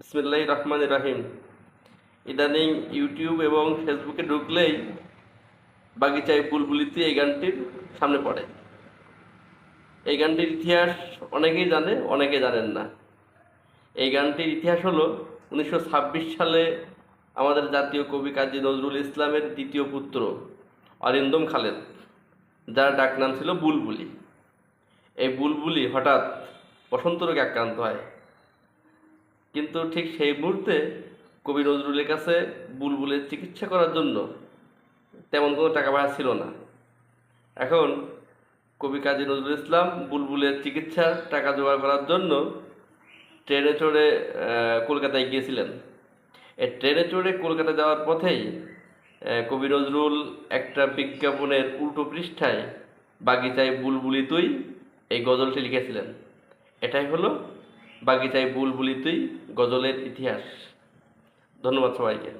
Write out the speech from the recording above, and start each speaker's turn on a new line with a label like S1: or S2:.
S1: বিসমিল্লাহ রহমান রাহিম। ইদানিং ইউটিউব এবং ফেসবুকে ঢুকলেই বাগিচায় বুলবুলিতে এই গানটির সামনে পড়ে। এই গানটির ইতিহাস অনেকেই জানে, অনেকে জানেন না। এই গানটির ইতিহাস হলো উনিশশো ছাব্বিশ সালে আমাদের জাতীয় কবি কাজী নজরুল ইসলামের দ্বিতীয় পুত্র অরিন্দম খালেদ, যার ডাকনাম ছিল বুলবুলি। এই বুলবুলি হঠাৎ বসন্ত রোগে আক্রান্ত হয়। কিন্তু ঠিক সেই মুহূর্তে কবি নজরুলের কাছে বুলবুলের চিকিৎসা করার জন্য তেমন কোনো টাকা পয়সা ছিল না। এখন কবি কাজী নজরুল ইসলাম বুলবুলের চিকিৎসার টাকা জোগাড় করার জন্য ট্রেনে চড়ে কলকাতায় গিয়েছিলেন। এই ট্রেনে চড়ে কলকাতা যাওয়ার পথেই কবি নজরুল একটা বিজ্ঞাপনের উল্টো পৃষ্ঠায় বাগিচায় বুলবুলি তুই এই গজলটি লিখেছিলেন। এটাই হলো বাগিচায় বুলবুলিতেই গজলের ইতিহাস। ধন্যবাদ সবাইকে।